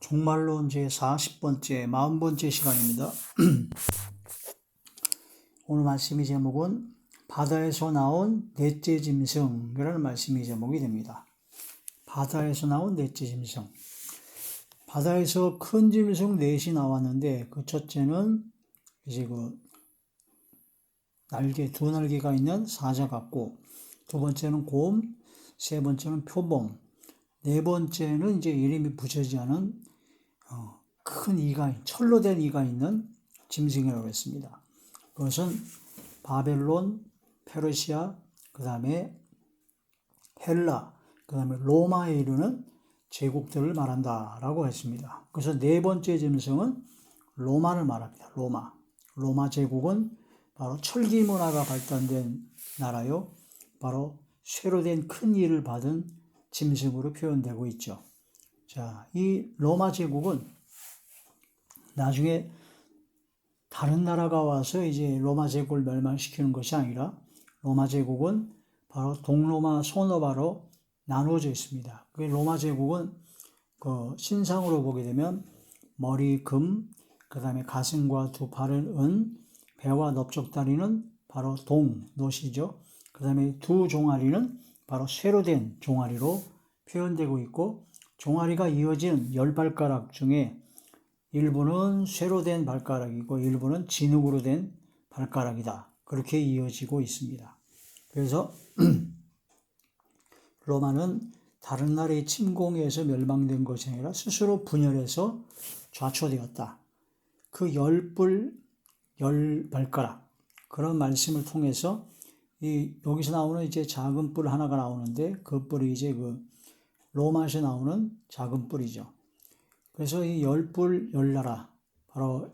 종말론 제 40번째, 40번째 시간입니다. 오늘 말씀의 제목은 바다에서 나온 넷째 짐승 이라는 말씀이 제목이 됩니다. 바다에서 나온 넷째 짐승. 바다에서 큰 짐승 넷이 나왔는데 그 첫째는 이제 그 날개, 두 날개가 있는 사자 같고 두 번째는 곰, 세 번째는 표범, 네 번째는 이제 이름이 붙여지지 않은 어, 큰 이가 철로 된 이가 있는 짐승이라고 했습니다. 그것은 바벨론, 페르시아, 그 다음에 헬라, 그 다음에 로마에 이르는 제국들을 말한다라고 했습니다. 그래서 네 번째 짐승은 로마를 말합니다. 로마. 로마 제국은 바로 철기 문화가 발달된 나라요. 바로 쇠로 된 큰 일을 받은 짐승으로 표현되고 있죠. 자, 이 로마 제국은 나중에 다른 나라가 와서 이제 로마 제국을 멸망시키는 것이 아니라 로마 제국은 바로 동로마, 소노바로 나누어져 있습니다. 그 로마 제국은 그 신상으로 보게 되면 머리 금, 그 다음에 가슴과 두 팔은 은, 배와 넓적다리는 바로 동, 노시죠. 그 다음에 두 종아리는 바로 쇠로 된 종아리로 표현되고 있고 종아리가 이어진 열 발가락 중에 일부는 쇠로 된 발가락이고 일부는 진흙으로 된 발가락이다. 그렇게 이어지고 있습니다. 그래서 로마는 다른 나라의 침공에서 멸망된 것이 아니라 스스로 분열해서 좌초되었다. 그 열불, 열 발가락 그런 말씀을 통해서 이 여기서 나오는 이제 작은 뿔 하나가 나오는데 그 뿔이 이제 그 로마에서 나오는 작은 뿔이죠. 그래서 이 열뿔 열나라 바로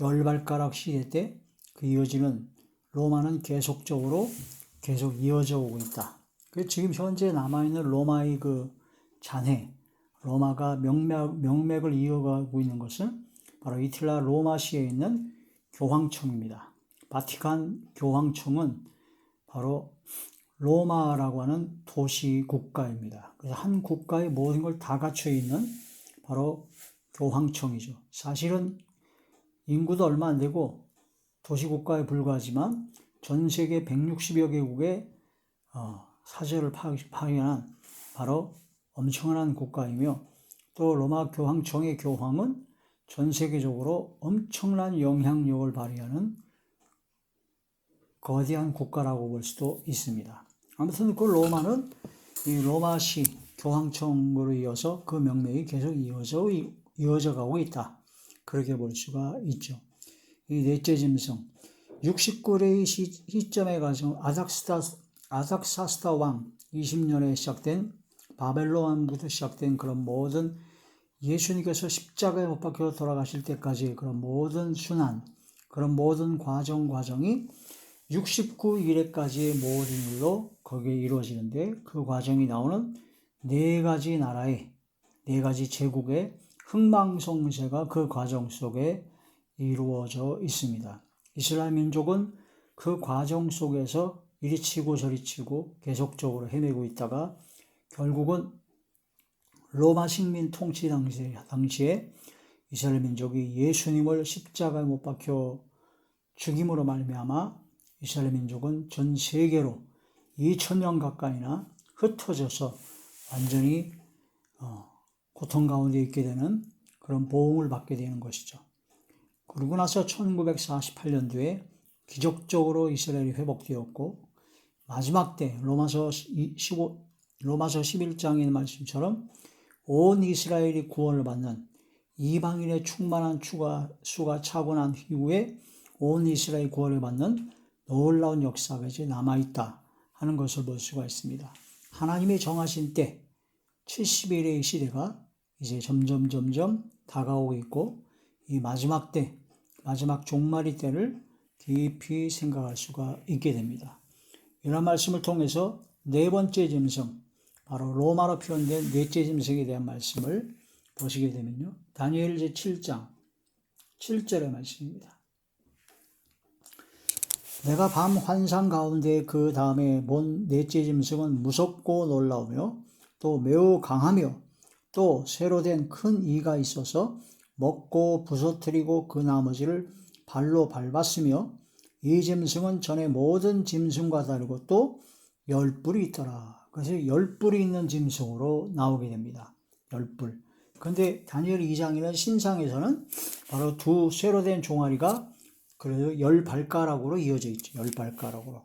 열 발가락 시대 때 그 이어지는 로마는 계속적으로 계속 이어져 오고 있다. 그 지금 현재 남아 있는 로마의 그 잔해, 로마가 명맥, 명맥을 이어가고 있는 것은 바로 이틀라 로마시에 있는 교황청입니다. 바티칸 교황청은 바로 로마라고 하는 도시 국가입니다. 그래서 한 국가의 모든 걸 다 갖춰 있는 바로 교황청이죠. 사실은 인구도 얼마 안 되고 도시 국가에 불과하지만 전 세계 160여 개국의 어, 사절을 파견한 바로 엄청난 국가이며 또 로마 교황청의 교황은 전 세계적으로 엄청난 영향력을 발휘하는 거대한 국가라고 볼 수도 있습니다. 아무튼 그 로마는 이 로마시 교황청으로 이어서 그 명맥이 계속 이어져, 이어져 가고 있다. 그렇게 볼 수가 있죠. 이 넷째 짐승. 69세의 시 점에 가서 아닥스타, 아닥사스타 왕 20년에 시작된 바벨론부터 시작된 그런 모든 예수님께서 십자가에 못 박혀 돌아가실 때까지 그런 모든 순환, 그런 모든 과정, 과정이 69일에까지의 모든 일로 거기에 이루어지는데 그 과정이 나오는 네 가지 나라의 네 가지 제국의 흥망성쇠가 그 과정 속에 이루어져 있습니다. 이스라엘 민족은 그 과정 속에서 이리 치고 저리 치고 계속적으로 헤매고 있다가 결국은 로마 식민 통치 당시에, 당시에 이스라엘 민족이 예수님을 십자가에 못 박혀 죽임으로 말미암아 이스라엘 민족은 전 세계로 2천년 가까이나 흩어져서 완전히 어, 고통 가운데 있게 되는 그런 보험을 받게 되는 것이죠. 그러고 나서 1948년도에 기적적으로 이스라엘이 회복되었고 마지막 때 로마서 15 로마서 11장의 말씀처럼 온 이스라엘이 구원을 받는 이방인의 충만한 추가 수가 차고 난 이후에 온 이스라엘 구원을 받는 놀라운 역사가 이제 남아있다 하는 것을 볼 수가 있습니다. 하나님이 정하신 때 70일의 시대가 이제 점점 점점 다가오고 있고 이 마지막 때, 마지막 종말의 때를 깊이 생각할 수가 있게 됩니다. 이런 말씀을 통해서 네 번째 짐승, 바로 로마로 표현된 넷째 짐승에 대한 말씀을 보시게 되면요. 다니엘 제 7장 7절의 말씀입니다. 내가 밤 환상 가운데 그 다음에 본 넷째 짐승은 무섭고 놀라우며 또 매우 강하며 또 새로 된 큰 이가 있어서 먹고 부서뜨리고 그 나머지를 발로 밟았으며 이 짐승은 전에 모든 짐승과 다르고 또 열 뿔이 있더라. 그래서 열 뿔이 있는 짐승으로 나오게 됩니다. 열 뿔. 근데 다니엘 2장에는 신상에서는 바로 두 쇠로 된 종아리가 그래도 열 발가락으로 이어져 있죠. 열 발가락으로.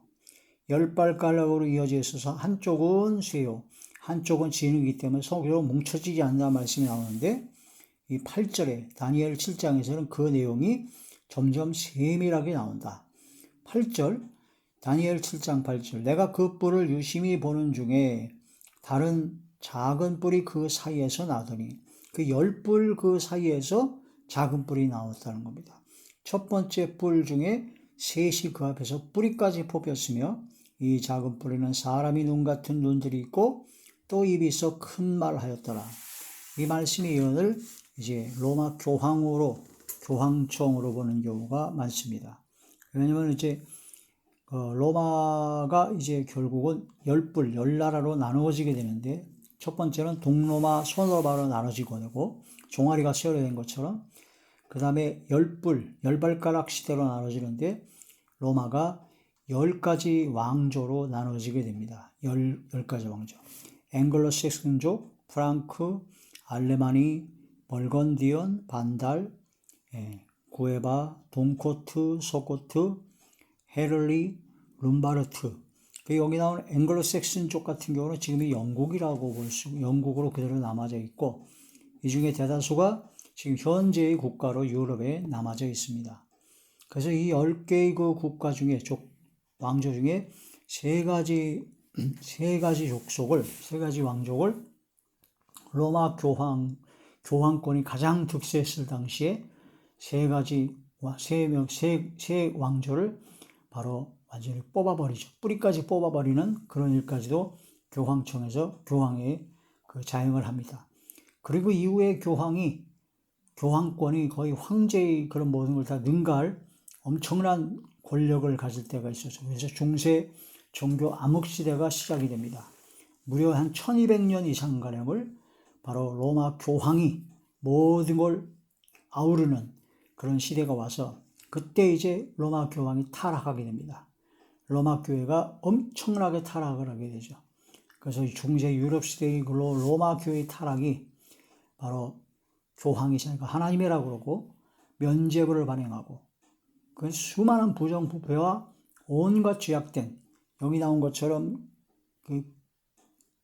열 발가락으로 이어져 있어서 한쪽은 쇠요. 한쪽은 진흙이기 때문에 서로 뭉쳐지지 않는다 말씀이 나오는데 이 8절에 다니엘 7장에서는 그 내용이 점점 세밀하게 나온다. 8절 다니엘 7장 8절 내가 그 뿔을 유심히 보는 중에 다른 작은 뿔이 그 사이에서 나더니 그 열 뿔 그 사이에서 작은 뿔이 나왔다는 겁니다. 첫 번째 뿔 중에 셋이 그 앞에서 뿌리까지 뽑혔으며 이 작은 뿔에는 사람이 눈 같은 눈들이 있고 또 입이 있어 큰 말하였더라. 이 말씀이 예언을 이제 로마 교황으로 교황청으로 보는 경우가 많습니다. 왜냐면 이제 어, 로마가 이제 결국은 열불, 열 나라로 나누어지게 되는데 첫 번째는 동로마, 소로마로 나눠지고 되고 종아리가 세열된 것처럼 그 다음에 열불, 열발가락 시대로 나눠지는데 로마가 열 가지 왕조로 나눠지게 됩니다. 열, 열 가지 왕조. 앵글로색슨족, 프랑크, 알레마니, 벌건디온, 반달, 예, 구에바, 동코트, 소코트, 헤럴리, 룸바르트. 그 여기 나오는 앵글로색슨 쪽 같은 경우는 지금이 영국이라고 볼 수, 영국으로 그대로 남아져 있고 이 중에 대다수가 지금 현재의 국가로 유럽에 남아져 있습니다. 그래서 이 10개의 그 국가 중에 족, 왕조 중에 세 가지 세 가지 족속을 세 가지 왕족을 로마 교황 교황권이 가장 득세했을 당시에 세 가지 세명세 세 왕조를 바로 완전히 뽑아버리죠. 뿌리까지 뽑아버리는 그런 일까지도 교황청에서 교황에 그 자행을 합니다. 그리고 이후에 교황이 교황권이 거의 황제의 그런 모든 걸 다 능가할 엄청난 권력을 가질 때가 있어서 그래서 중세 종교 암흑 시대가 시작이 됩니다. 무려 한 1200년 이상가량을 바로 로마 교황이 모든 걸 아우르는 그런 시대가 와서 그때 이제 로마 교황이 타락하게 됩니다. 로마 교회가 엄청나게 타락을 하게 되죠. 그래서 중세 유럽 시대의 그 로마 교회의 타락이 바로 교황이 시니까 하나님이라고 그러고 면죄부를 발행하고 그 수많은 부정부패와 온갖 죄악된 여기 나온 것처럼 그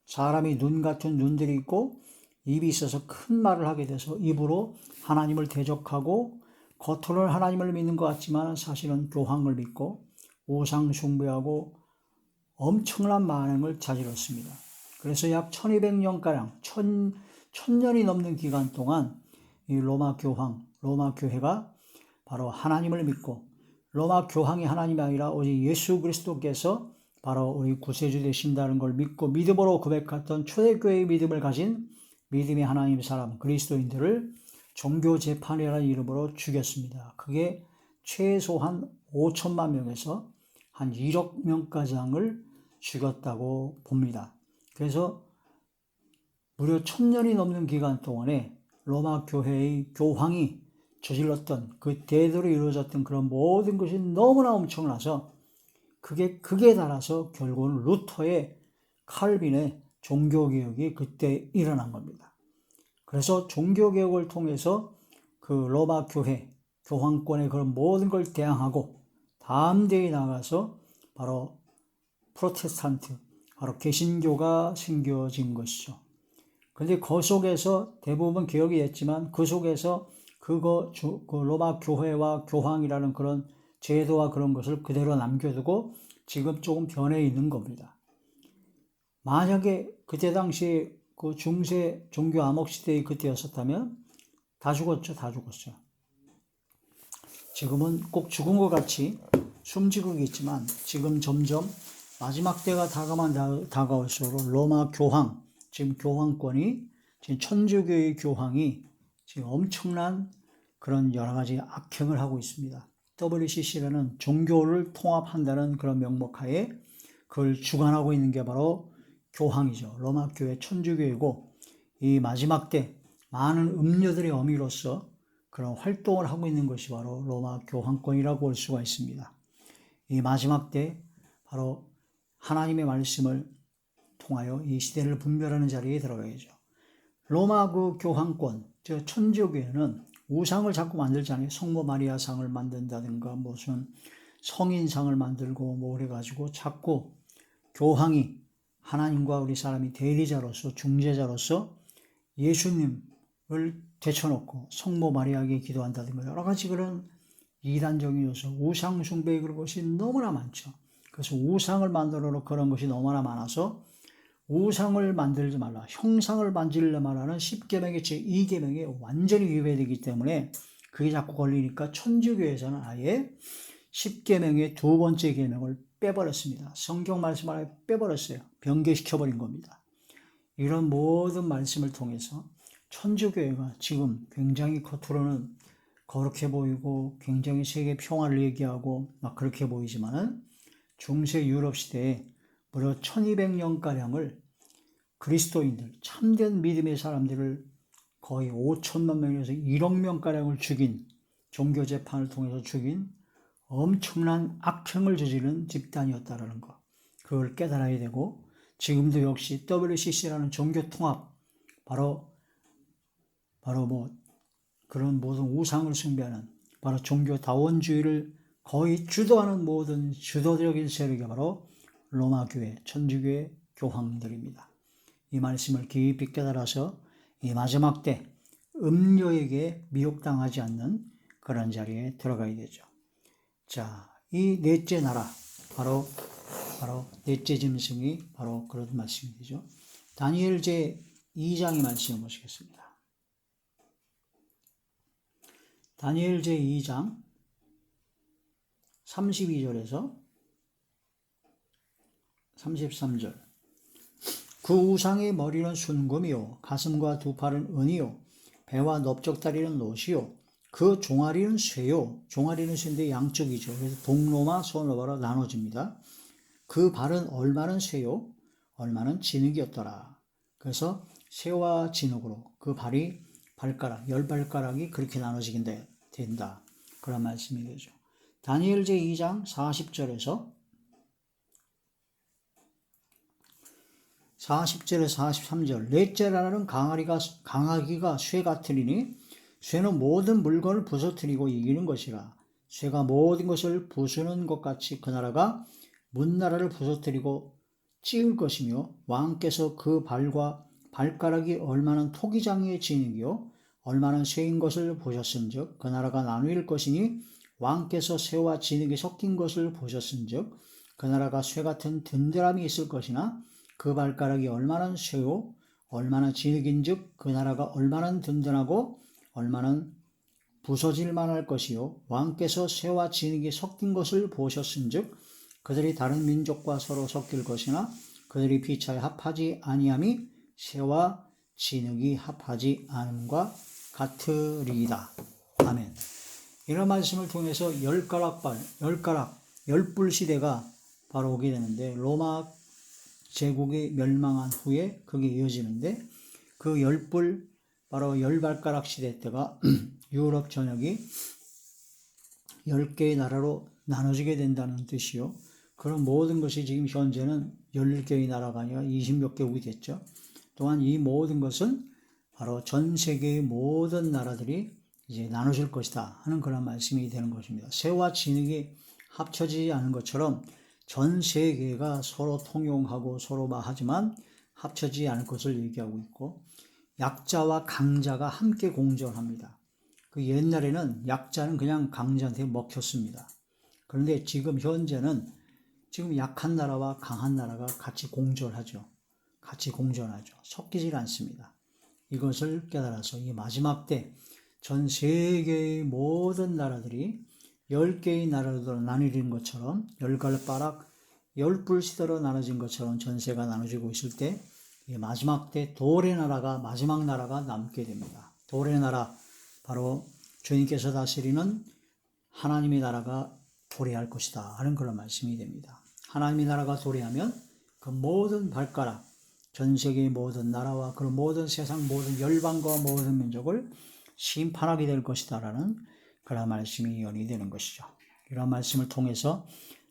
사람이 눈 같은 눈들이 있고 입이 있어서 큰 말을 하게 돼서 입으로 하나님을 대적하고 겉으로는 하나님을 믿는 것 같지만 사실은 교황을 믿고 우상 숭배하고 엄청난 만행을 저질렀습니다. 그래서 약 1200년가량, 천, 천년이 넘는 기간 동안 이 로마 교황, 로마 교회가 바로 하나님을 믿고 로마 교황이 하나님이 아니라 오직 예수 그리스도께서 바로 우리 구세주 되신다는 걸 믿고 믿음으로 고백했던 초대교회의 믿음을 가진 믿음의 하나님 사람 그리스도인들을 종교 재판이라는 이름으로 죽였습니다. 그게 최소한 5천만 명에서 한 1억 명가량을 죽였다고 봅니다. 그래서 무려 천년이 넘는 기간 동안에 로마 교회의 교황이 저질렀던 그 대대로 이루어졌던 그런 모든 것이 너무나 엄청나서 그게 극에 달아서 결국은 루터의 칼빈의 종교개혁이 그때 일어난 겁니다. 그래서 종교개혁을 통해서 그 로마 교회, 교황권의 그런 모든 걸 대항하고 담대히 나가서 바로 프로테스탄트, 바로 개신교가 생겨진 것이죠. 근데 그 속에서 대부분 개혁이 됐지만 그 속에서 그거 그 로마 교회와 교황이라는 그런 제도와 그런 것을 그대로 남겨두고 지금 조금 변해 있는 겁니다. 만약에 그때 당시 그 중세 종교 암흑 시대의 그때였었다면 다 죽었죠, 다 죽었죠. 지금은 꼭 죽은 것 같이 숨지고 있지만 지금 점점 마지막 때가 다가만 다가올수록 로마 교황, 지금 교황권이 지금 천주교의 교황이 지금 엄청난 그런 여러 가지 악행을 하고 있습니다. WCC라는 종교를 통합한다는 그런 명목하에 그걸 주관하고 있는 게 바로 교황이죠. 로마 교회 천주교이고 이 마지막 때 많은 음료들의 어미로서 그런 활동을 하고 있는 것이 바로 로마 교황권이라고 볼 수가 있습니다. 이 마지막 때 바로 하나님의 말씀을 통하여 이 시대를 분별하는 자리에 들어가야죠. 로마 그 교황권, 저 천주교회는 우상을 자꾸 만들잖아요. 성모 마리아 상을 만든다든가 무슨 성인상을 만들고 뭐 그래가지고 자꾸 교황이 하나님과 우리 사람이 대리자로서 중재자로서 예수님을 제쳐놓고 성모 마리아에게 기도한다든가 여러 가지 그런 이단적인 요소, 우상 숭배 그런 것이 너무나 많죠. 그래서 우상을 만들어 놓고 그런 것이 너무나 많아서 우상을 만들지 말라, 형상을 만질려 말하는 10계명의 제2계명에 완전히 위배되기 때문에 그게 자꾸 걸리니까 천주교에서는 아예 10계명의 두 번째 계명을 빼버렸습니다. 성경 말씀을 아예 빼버렸어요. 변개시켜버린 겁니다. 이런 모든 말씀을 통해서 천주교회가 지금 굉장히 겉으로는 거룩해 보이고 굉장히 세계 평화를 얘기하고 막 그렇게 보이지만은 중세 유럽 시대에 무려 1200년가량을 그리스도인들, 참된 믿음의 사람들을 거의 5천만 명에서 1억 명가량을 죽인 종교 재판을 통해서 죽인 엄청난 악행을 저지른 집단이었다라는 것. 그걸 깨달아야 되고 지금도 역시 WCC라는 종교 통합 바로 바로 뭐 그런 모든 우상을 숭배하는 바로 종교 다원주의를 거의 주도하는 모든 주도적인 세력이 바로 로마 교회, 천주교회 교황들입니다. 이 말씀을 깊이 깨달아서 이 마지막 때 음료에게 미혹당하지 않는 그런 자리에 들어가야 되죠. 자, 이 넷째 나라, 바로, 바로 넷째 짐승이 바로 그런 말씀이 되죠. 다니엘 제 2장의 말씀을 보시겠습니다. 다니엘 제 2장 32절에서 33절. 그 우상의 머리는 순금이요, 가슴과 두 팔은 은이요, 배와 넓적다리는 노시요, 그 종아리는 쇠요. 종아리는 쇠인데 양쪽이죠. 그래서 동로마, 소노바로 나눠집니다. 그 발은 얼마는 쇠요, 얼마는 진흙이었더라. 그래서 쇠와 진흙으로 그 발이 발가락, 열 발가락이 그렇게 나눠지긴 된다. 그런 말씀이 되죠. 다니엘 제 2장 40절에서 40절에서 43절. 넷째 나라는 강아리가 강아기가 쇠 같으리니 쇠는 모든 물건을 부서뜨리고 이기는 것이라. 쇠가 모든 것을 부수는 것 같이 그 나라가 문나라를 부서뜨리고 찍을 것이며 왕께서 그 발과 발가락이 얼마나 토기장의 진흙이요 얼마나 쇠인 것을 보셨은즉 그 나라가 나누일 것이니 왕께서 쇠와 진흙이 섞인 것을 보셨은즉 그 나라가 쇠 같은 든든함이 있을 것이나 그 발가락이 얼마나 쇠요 얼마나 진흙인즉 그 나라가 얼마나 든든하고 얼마나 부서질 만할 것이요 왕께서 쇠와 진흙이 섞인 것을 보셨은즉 그들이 다른 민족과 서로 섞일 것이나 그들이 피차에 합하지 아니함이 쇠와 진흙이 합하지 않음과 같으리이다. 아멘. 이런 말씀을 통해서 열 가락발, 열 가락, 열불 시대가 바로 오게 되는데 로마 제국이 멸망한 후에 그게 이어지는데 그 열불 바로 열발가락 시대 때가 유럽 전역이 10개의 나라로 나눠지게 된다는 뜻이요. 그런 모든 것이 지금 현재는 11개의 나라가 아니라 20몇 개국이 됐죠. 또한 이 모든 것은 바로 전 세계의 모든 나라들이 이제 나눠질 것이다 하는 그런 말씀이 되는 것입니다. 새와 진흙이 합쳐지지 않은 것처럼 전 세계가 서로 통용하고 서로 하지만 합쳐지지 않을 것을 얘기하고 있고 약자와 강자가 함께 공존합니다. 그 옛날에는 약자는 그냥 강자한테 먹혔습니다. 그런데 지금 현재는 지금 약한 나라와 강한 나라가 같이 공존하죠. 같이 공존하죠. 섞이질 않습니다. 이것을 깨달아서 이 마지막 때 전 세계의 모든 나라들이 열 개의 나라로 나뉘는 것처럼 열갈바락 열불 시대로 나눠진 것처럼 전세가 나눠지고 있을 때 마지막 때 돌의 나라가 마지막 나라가 남게 됩니다. 돌의 나라 바로 주님께서 다스리는 하나님의 나라가 도래할 것이다 하는 그런 말씀이 됩니다. 하나님의 나라가 도래하면 그 모든 발가락 전 세계의 모든 나라와 그 모든 세상 모든 열방과 모든 민족을 심판하게 될 것이다라는 그런 말씀이 예언이 되는 것이죠. 이런 말씀을 통해서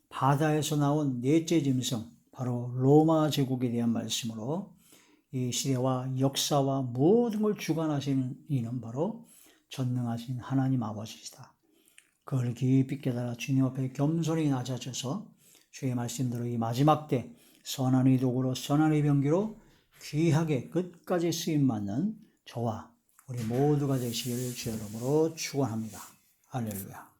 바다에서 나온 넷째 짐승 바로 로마 제국에 대한 말씀으로 이 시대와 역사와 모든 걸 주관하시는 이는 바로 전능하신 하나님 아버지시다. 그걸 깊이 깨달아 주님 앞에 겸손히 낮아져서 주의 말씀대로 이 마지막 때 선한 의 도구로 선한 의 병기로 귀하게 끝까지 쓰임 받는 저와 우리 모두가 되시기를 주의 이름으로 축원합니다. 할렐루야.